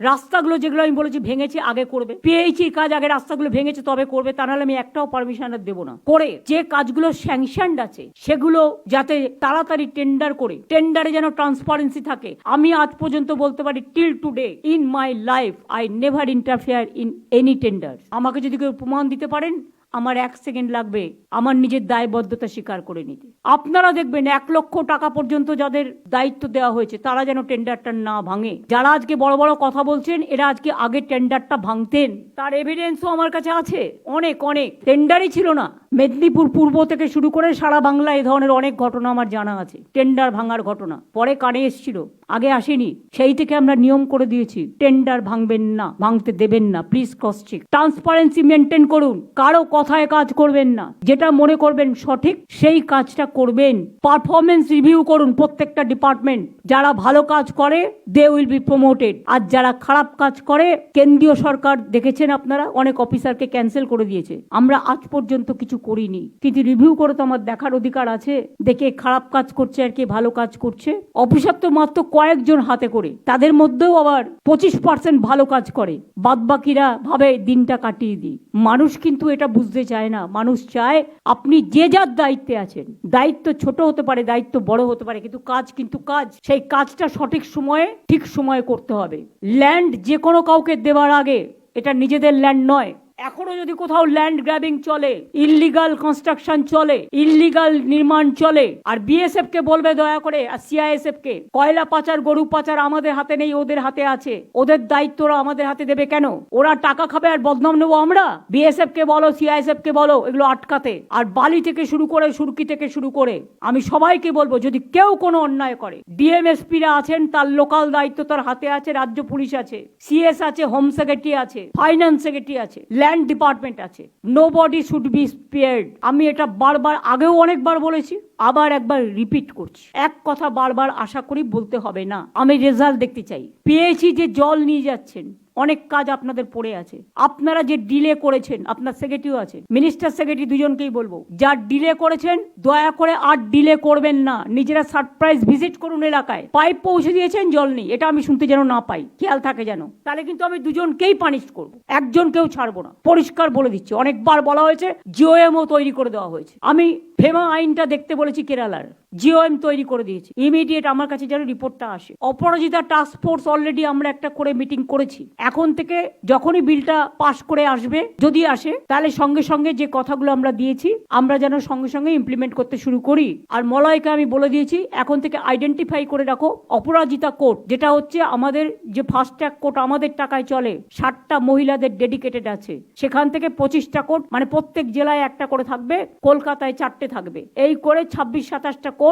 রাস্তাগুলো যেগুলো আমি বলেছি ভেঙেছে, আগে করবে। পেয়েছি কাজ, আগে রাস্তাগুলো ভেঙেছে, তবে করবে। তা নাহলে আমি একটাও পারমিশন আর দেবো না। করে যে কাজগুলো স্যাংশন আছে, সেগুলো যাতে তাড়াতাড়ি টেন্ডার করে টেন্ডারে যেন ট্রান্সপারেন্সি থাকে। আমি আজ পর্যন্ত বলতে পারি till today in my life I never interfere in any tender আমাকে যদি কেউ প্রমাণ দিতে পারেন আমার এক সেকেন্ড লাগবে আমার নিজের দায়বদ্ধতা স্বীকার করে নিতে। আপনারা দেখবেন এক লক্ষ টাকা পর্যন্ত যাদের দায়িত্ব দেওয়া হয়েছে, তারা যেন টেন্ডারটা না ভাঙে। যারা আজকে বড় বড় কথা বলছেন, এরা আজকে আগে টেন্ডারটা ভাঙতেন। তার এভিডেন্সও আমার কাছে আছে। অনেক অনেক। টেন্ডারই ছিল না। মেদিনীপুর পূর্ব থেকে শুরু করে সারা বাংলা এ ধরনের অনেক ঘটনা আমার জানা আছে। টেন্ডার ভাঙার ঘটনা। পরে কানে এসেছিল। আগে আসেনি। সেই থেকে আমরা নিয়ম করে দিয়েছি, টেন্ডার ভাঙবেন না, ভাঙতে দেবেন না। Please cross check transparency maintain করুন। কারও কথায় কাজ করবেন না। যেটা মনে করবেন সঠিক, সেই কাজটা করবেন। পারফরমেন্স রিভিউ করুন প্রত্যেকটা ডিপার্টমেন্ট যারা ভালো কাজ করে দে উইল বি প্রমোটেড আর যারা খারাপ কাজ করে, কেন্দ্রীয় সরকার, দেখেছেন আপনারা, অনেক অফিসারকে ক্যান্সেল করে দিয়েছে। আমরা আজ পর্যন্ত কিছু করিনি। কিন্তু রিভিউ করে তো আমার দেখার অধিকার আছে। দেখে খারাপ কাজ করছে আর কে ভালো কাজ করছে। অফিসার তো মাত্র কয়েকজন হাতে করে। তাদের মধ্যেও আবার পঁচিশ পার্সেন্ট ভালো কাজ করে। বাদ বাকিরা ভাবে দিনটা কাটিয়ে দিই। মানুষ কিন্তু এটা বুঝতে চায় না। মানুষ চায় আপনি যে যার দায়িত্বে আছেন, দায়িত্ব ছোট হতে পারে, দায়িত্ব বড় হতে পারে, কিন্তু কাজ কিন্তু কাজ। সেই কাজটা সঠিক সময়ে, ঠিক সময়ে করতে হবে। ল্যান্ড যে কোনো কাউকে দেওয়ার আগে, এটা নিজেদের ল্যান্ড নয়। এখনও যদি কোথাও ল্যান্ড গ্র্যাবিং চলে ইললিগাল কনস্ট্রাকশন চলে ইললিগাল নির্মাণ চলে, আর বিএসএফ কে বলবে দয়া করে, আর সিআইএসএফ কে, কয়লা পাচার, গরু পাচার আমাদের হাতে নেই, ওদের হাতে আছে। ওদের দায়িত্ব আমাদের হাতে দেবে কেন? ওরা টাকা খাবে আর বদনাম নেব আমরা? বিএসএফ কে বলো সিআইএসএফ কে বলো, এগুলো আটকাতে। আর বালি থেকে শুরু করে, সুরকি থেকে শুরু করে, আমি সবাইকে বলব, যদি কেউ কোনো অন্যায় করে ডিএমএসপিরা আছেন, তার লোকাল দায়িত্ব তার হাতে আছে, রাজ্য পুলিশ আছে সিএস আছে হোম সেক্রেটারি আছে ফাইন্যান্স সেক্রেটারি আছে ল্যান্ড ডিপার্টমেন্ট আছে. Nobody should be spared আমি এটা বারবার আগেও অনেকবার বলেছি আবার একবার রিপিট করছি। এক কথা বারবার আশা করি বলতে হবে না। আমি রেজাল্ট দেখতে চাই। পেয়েছি যে জল নিয়ে যাচ্ছেন। অনেক কাজ আপনাদের পড়ে আছে। আপনারা যে ডিলে করেছেন, আপনার সেক্রেটারিও আছে। মিনিস্টার সেক্রেটারি দুজনকেই বলব যা ডিলে করেছেন, দয়া করে আর ডিলে করবেন না। নিজেরা সারপ্রাইজ ভিজিট করুন এলাকায়। পাইপ পৌঁছে দিয়েছেন, জল নেই। এটা আমি শুনতে যেন না পাই। খেয়াল থাকে যেন। তাহলে কিন্তু আমি দুজনকেই পানিশ করব। একজনকেও ছাড়বো না। পরিষ্কার বলে দিচ্ছি। অনেকবার বলা হয়েছে জিওএমও তৈরি করে দেওয়া হয়েছে। আমি ফেমা আইনটা দেখতে বলেছি কেরালার। জিওএম তৈরি করে দিয়েছি। ইমিডিয়েট আমার কাছে যেন রিপোর্টটা আসে। অপরাজিতা টাস্ক ফোর্স অলরেডি আমরা একটা করে মিটিং করেছি। এখন থেকে যখনই বিলটা পাশ করে আসবে, যদি আসে, তাহলে সঙ্গে সঙ্গে যে কথাগুলো আমরা দিয়েছি, আমরা যেন সঙ্গে সঙ্গে ইমপ্লিমেন্ট করতে শুরু করি। আর মলয়কে আমি বলে দিয়েছি, এখন থেকে আইডেন্টিফাই করে রাখো অপরাজিতা কোর্ট, যেটা হচ্ছে আমাদের যে ফাস্ট ট্র্যাক কোর্ট আমাদের টাকায় চলে, ষাটটা মহিলাদের ডেডিকেটেড আছে। সেখান থেকে পঁচিশটা কোর্ট মানে প্রত্যেক জেলায় একটা করে থাকবে, কলকাতায় চারটে থাকবে। এই করে ছাব্বিশ, সাতাশটা কোর্ট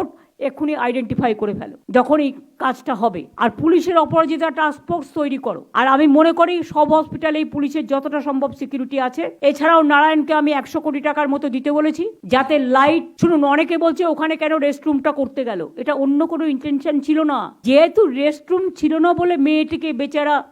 এক্ষুনি আইডেন্টিফাই করে ফেলো, যখনই কাজটা হবে। আর পুলিশের অপরাজিতা টাস্ক ফোর্স তৈরি করো। আর আমি মনে করি সব হসপিটালেই পুলিশের যতটা সম্ভব সিকিউরিটি আছে। এছাড়াও নারায়ণকে আমি একশো কোটি টাকার মতো দিতে বলেছি, যাতে লাইট শুনুন, অনেকে বলছে ওখানে কেন রেস্টরুমটা করতে গেল। এটা অন্য কোনো ইন্টেনশন ছিল না। যেহেতু রেস্টরুম ছিল না বলে মেয়েটিকে বেচারা